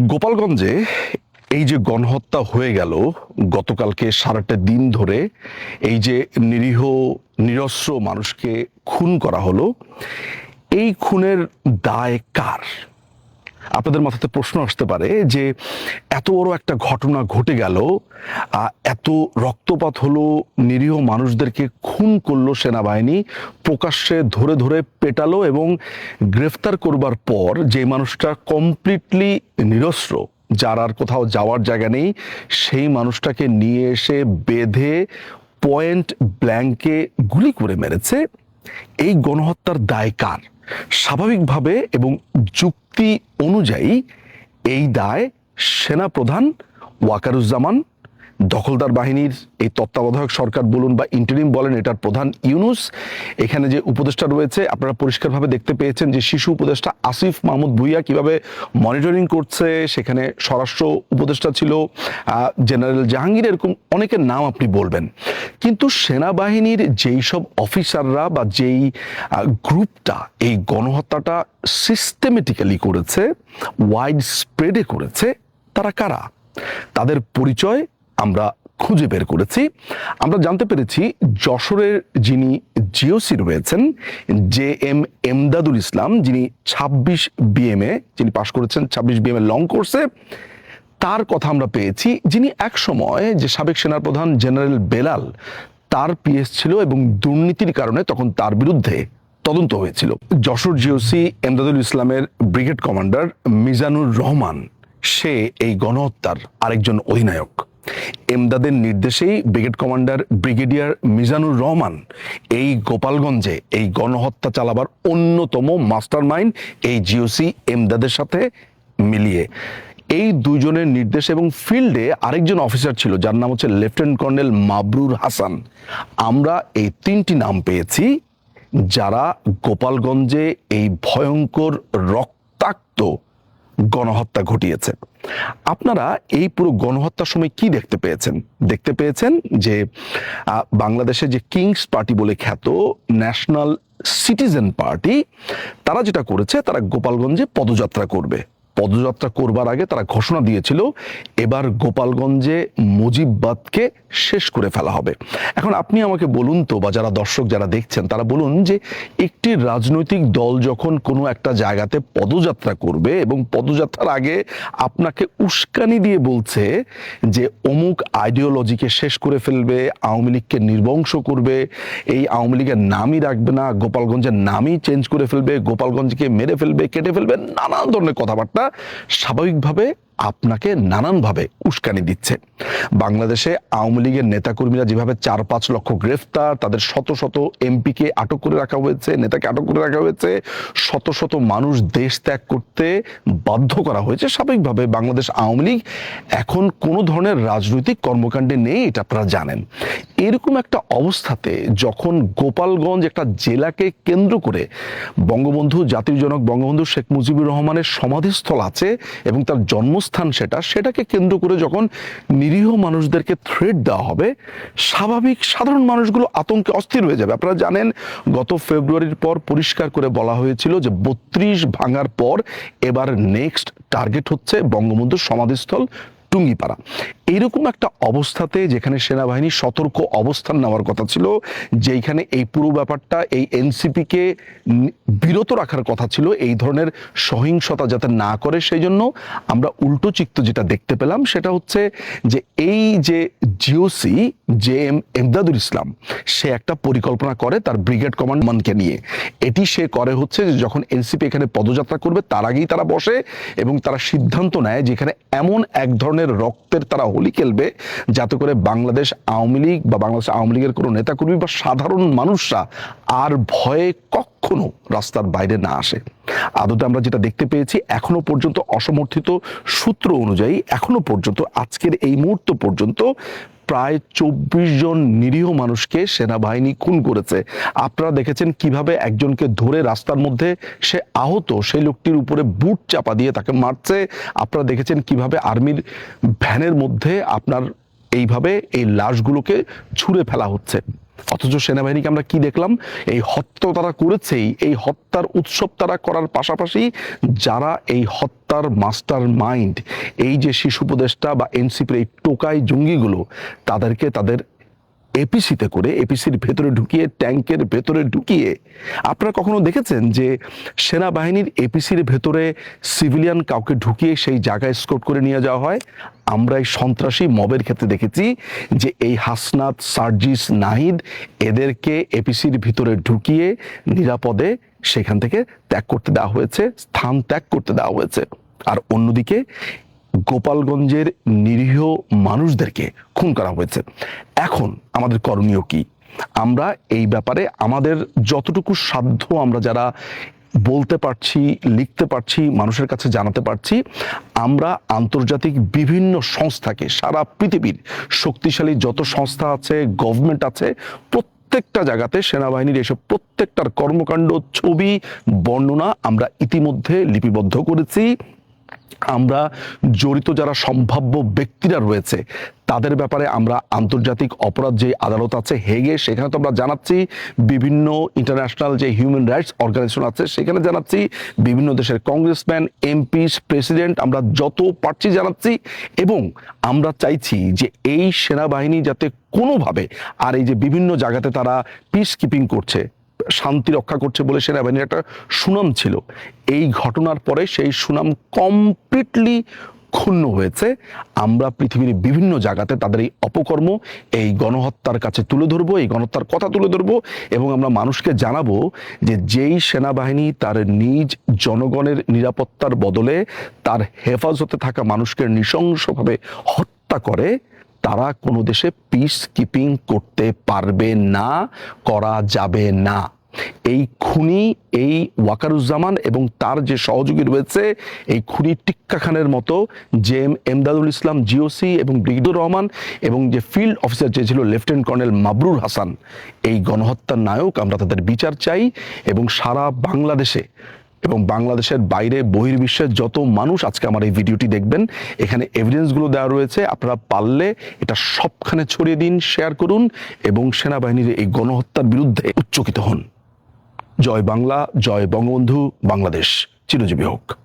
গোপালগঞ্জে এই যে গণহত্যা হয়ে গেল, গতকালকে সারাটা দিন ধরে এই যে নিরীহ, নিরস্ত্র মানুষকে খুন করা হলো, এই খুনের দায় কার? আপনাদের মাথাতে প্রশ্ন আসতে পারে যে এত বড় একটা ঘটনা ঘটে গেল এত রক্তপাত হলো, নিরীহ মানুষদেরকে খুন করল সেনাবাহিনী, প্রকাশ্যে ধরে ধরে পেটালো এবং গ্রেফতার করবার পর যে মানুষটা কমপ্লিটলি নিরস্ত্র, যার আর কোথাও যাওয়ার জায়গা নেই, সেই মানুষটাকে নিয়ে এসে বেঁধে পয়েন্ট ব্ল্যাঙ্কে গুলি করে মেরেছে। এই গণহত্যার দায় কার? স্বাভাবিকভাবে এবং যুক্তি অনুযায়ী এই দায় সেনাপ্রধান ওয়াকারুজ্জামান দখলদার বাহিনীর এই তত্ত্বাবধায়ক সরকার বলুন বা ইন্টারিম বলেন এটার প্রধান ইউনুস। এখানে যে উপদেষ্টা রয়েছে, আপনারা পরিষ্কারভাবে দেখতে পেয়েছেন যে শিশু উপদেষ্টা আসিফ মাহমুদ ভুইয়া কীভাবে মনিটরিং করছে, সেখানে স্বরাষ্ট্র উপদেষ্টা ছিল জেনারেল জাহাঙ্গীর, এরকম অনেকের নাম আপনি বলবেন। কিন্তু সেনাবাহিনীর যেই সব অফিসাররা বা যেই গ্রুপটা এই গণহত্যাটা সিস্টেমেটিক্যালি করেছে ওয়াইড স্প্রেডে করেছে, তারা কারা? তাদের পরিচয় আমরা খুঁজে বের করেছি। আমরা জানতে পেরেছি যশোরের যিনি জিওসি রয়েছেন, জে এম এমদাদুল ইসলাম, যিনি ছাব্বিশ বিএমএ যিনি পাশ করেছেন ছাব্বিশ বিএমএ লং কোর্সে তার কথা আমরা পেয়েছি, যিনি এক সময় যে সাবেক সেনাপ্রধান জেনারেল বেলাল, তার পিএস ছিল এবং দুর্নীতির কারণে তখন তার বিরুদ্ধে তদন্ত হয়েছিল। যশোর জিওসি এমদাদুল ইসলামের ব্রিগেড কমান্ডার মিজানুর রহমান, সে এই গণহত্যার আরেকজন অধিনায়ক। এমদাদের নির্দেশেই brigade commander brigadier Mizanur Rahman এই গোপালগঞ্জে এই গণহত্যা চালাবার অন্যতম মাস্টারমাইন্ড এই জিওসি এমদাদের সাথে মিলিয়ে। এই দুজনের নির্দেশ এবং ফিল্ডে আরেকজন অফিসার ছিল, যার নাম হচ্ছে লেফটেন্যান্ট কর্নেল মাবরুর হাসান। আমরা এই তিনটি নাম পেয়েছি, যারা গোপালগঞ্জে এই ভয়ঙ্কর রক্তাক্ত গণহত্যা ঘটিয়েছে। আপনারা এই পুরো গণহত্যার সময় কি দেখতে পেয়েছেন? দেখতে পেয়েছেন যে বাংলাদেশে যে কিংস পার্টি বলে খ্যাত ন্যাশনাল সিটিজেন পার্টি, তারা যেটা করেছে, তারা গোপালগঞ্জে পদযাত্রা করবে। পদযাত্রা করবার আগে তারা ঘোষণা দিয়েছিল, এবার গোপালগঞ্জে মুজিববাদকে শেষ করে ফেলা হবে। এখন আপনি আমাকে বলুন তো, বা যারা দর্শক যারা দেখছেন, তারা বলুন যে একটি রাজনৈতিক দল যখন কোনো একটা জায়গাতে পদযাত্রা করবে এবং পদযাত্রার আগে আপনাকে উস্কানি দিয়ে বলছে যে অমুক আইডিওলজিকে শেষ করে ফেলবে, আওয়ামী লীগকে নির্বংশ করবে, এই আওয়ামী লীগের নামই রাখবে না, গোপালগঞ্জের নামই চেঞ্জ করে ফেলবে, গোপালগঞ্জকে মেরে ফেলবে, কেটে ফেলবে, নানান ধরনের কথাবার্তা স্বাভাবিকভাবে আপনাকে নানানভাবে উস্কানি দিচ্ছে। বাংলাদেশে আওয়ামী লীগের নেতাকর্মীরা যেভাবে চার পাঁচ লক্ষ গ্রেফতার, তাদের শত শত এমপিকে আটক করে রাখা হয়েছে, নেতাকে আটক করে রাখা হয়েছে, শত শত মানুষ দেশ ত্যাগ করতে বাধ্য করা হয়েছে স্বাভাবিকভাবে। বাংলাদেশ আওয়ামী লীগ এখন কোনো ধরনের রাজনৈতিক কর্মকাণ্ডে নেই, এটা আপনারা জানেন। এরকম একটা অবস্থাতে যখন গোপালগঞ্জ একটা জেলাকে কেন্দ্র করে বঙ্গবন্ধু, জাতির জনক বঙ্গবন্ধু শেখ মুজিবুর রহমানের সমাধিস্থল আছে এবং তার জন্মস্থান সেটা, সেটাকে কেন্দ্র করে যখন নিরীহ মানুষদেরকে থ্রেড দেওয়া হবে, স্বাভাবিক সাধারণ মানুষগুলো আতঙ্কে অস্থির হয়ে যাবে। আপনারা জানেন, গত ফেব্রুয়ারির পর পরিষ্কার করে বলা হয়েছিল যে বত্রিশ ভাঙার পর এবার নেক্সট টার্গেট হচ্ছে বঙ্গবন্ধুর সমাধিস্থল টুঙ্গিপাড়া। এইরকম একটা অবস্থাতে যেখানে সেনাবাহিনী সতর্ক অবস্থান নেওয়ার কথা ছিল, যেইখানে এই পুরো ব্যাপারটা, এই এনসিপিকে বিরত রাখার কথা ছিল, এই ধরনের সহিংসতা যাতে না করে সেই জন্য আমরা উল্টো চিত্ত যেটা দেখতে পেলাম, সেটা হচ্ছে যে এই যে GOC J M Emdadul Islam, সে একটা পরিকল্পনা করে তার ব্রিগেড কমান্ডমানকে নিয়ে। এটি সে করে হচ্ছে যে যখন এনসিপি এখানে পদযাত্রা করবে, তার আগেই তারা বসে এবং তারা সিদ্ধান্ত নেয় যেখানে এমন এক ধরনের রক্তের তারা হোলি খেলবে যাতে করে বাংলাদেশ আওয়ামী লীগ বা বাংলাদেশ আওয়ামী লীগের কোনো নেতাকর্মী বা সাধারণ মানুষরা আর ভয়ে কখনো রাস্তার বাইরে না আসে। আদতে আমরা যেটা দেখতে পেয়েছি, এখনও পর্যন্ত অসমর্থিত সূত্র অনুযায়ী, এখনও পর্যন্ত, আজকের এই মুহূর্ত পর্যন্ত প্রায় চব্বিশ জন নিরীহ মানুষকে সেনাবাহিনী খুন করেছে। আপনারা দেখেছেন কীভাবে একজনকে ধরে রাস্তার মধ্যে সে আহত, সেই লোকটির উপরে বুট চাপা দিয়ে তাকে মারছে। আপনারা দেখেছেন কীভাবে আর্মির ভ্যানের মধ্যে আপনার এইভাবে এই লাশগুলোকে ছুঁড়ে ফেলা হচ্ছে। অথচ সেনাবাহিনীকে আমরা কি দেখলাম? এই হত্যা তারা করেছেই, এই হত্যার উৎসব তারা করার পাশাপাশি যারা এই হত্যার মাস্টার মাইন্ড, এই যে শিশু উপদেষ্টা বা এনসিপির এই টোকাই জঙ্গিগুলো, তাদেরকে তাদের এপিসিতে করে এপিসির ভেতরে ঢুকিয়ে ট্যাঙ্কের ভেতরে ঢুকিয়ে, আপনারা কখনো দেখেছেন যে সেনাবাহিনীর এপিসির ভেতরে সিভিলিয়ান কাউকে ঢুকিয়ে সেই জায়গায় স্কোট করে নিয়ে যাওয়া হয়? আমরা এই সন্ত্রাসী মবের ক্ষেত্রে দেখেছি যে এই হাসনাত, সার্জিস, নাহিদ এদেরকে এপিসির ভিতরে ঢুকিয়ে নিরাপদে সেখান থেকে ত্যাগ করতে দেওয়া হয়েছে, স্থান ত্যাগ করতে দেওয়া হয়েছে। আর অন্যদিকে গোপালগঞ্জের নিরীহ মানুষদেরকে খুন করা হয়েছে। এখন আমাদের করণীয় কি? আমরা এই ব্যাপারে আমাদের যতটুকু সাধ্য আমরা যারা বলতে পারছি, লিখতে পারছি, মানুষের কাছে জানাতে পারছি, আমরা আন্তর্জাতিক বিভিন্ন সংস্থাকে, সারা পৃথিবীর শক্তিশালী যত সংস্থা আছে গভর্নমেন্ট আছে, প্রত্যেকটা জায়গাতে সেনাবাহিনীর এসব প্রত্যেকটার কর্মকাণ্ড, ছবি, বর্ণনা আমরা ইতিমধ্যে লিপিবদ্ধ করেছি। আমরা জড়িত যারা সম্ভাব্য ব্যক্তিরা রয়েছে, তাদের ব্যাপারে আমরা আন্তর্জাতিক অপরাধ যে আদালত আছে হেগে, সেখানে তো আমরা জানাচ্ছি বিভিন্ন ইন্টারন্যাশনাল যে হিউম্যান রাইটস অর্গানাইজেশন আছে, সেখানে জানাচ্ছি বিভিন্ন দেশের কংগ্রেসম্যান এমপি প্রেসিডেন্ট আমরা যত পারছি জানাচ্ছি এবং আমরা চাইছি যে এই সেনাবাহিনী যাতে কোনোভাবে আর এই যে বিভিন্ন জায়গাতে তারা পিস কিপিং করছে শান্তি রক্ষা করছে বলে সেনাবাহিনীর একটা সুনাম ছিল। এই ঘটনার পরে সেই সুনাম কমপ্লিটলি ক্ষুণ্ণ হয়েছে। আমরা পৃথিবীর বিভিন্ন জায়গাতে তাদের এই অপকর্ম, এই গণহত্যার কাছে তুলে ধরবো, এই গণহত্যার কথা তুলে ধরবো এবং আমরা মানুষকে জানাব যে যেই সেনাবাহিনী তার নিজ জনগণের নিরাপত্তার বদলে তার হেফাজতে থাকা মানুষকে নৃশংসভাবে হত্যা করে তারা কোনো দেশে পিস কিপিং করতে পারবে না, করা যাবে না। এই খুনি, এই ওয়াকারুজ্জামান এবং তার যে সহযোগী রয়েছে, এই খুনি টিক্কা খানের মতো যে এম এমদাদুল ইসলাম জিওসি এবং ব্রিগেডুর রহমান এবং যে ফিল্ড অফিসার যে ছিল লেফটেন্যান্ট কর্নেল মাবরুর হাসান, এই গণহত্যার নায়ক, আমরা তাদের বিচার চাই এবং সারা বাংলাদেশে এবং বাংলাদেশের বাইরে বহির্বিশ্বের যত মানুষ আজকে আমার এই ভিডিওটি দেখবেন, এখানে এভিডেন্সগুলো দেওয়া রয়েছে। আপনারা পারলে এটা সবখানে ছড়িয়ে দিন শেয়ার করুন এবং সেনাবাহিনীর এই গণহত্যার বিরুদ্ধে উচ্চকিত হন। জয় বাংলা, জয় বঙ্গবন্ধু, বাংলাদেশ। চিরজীবী হোক।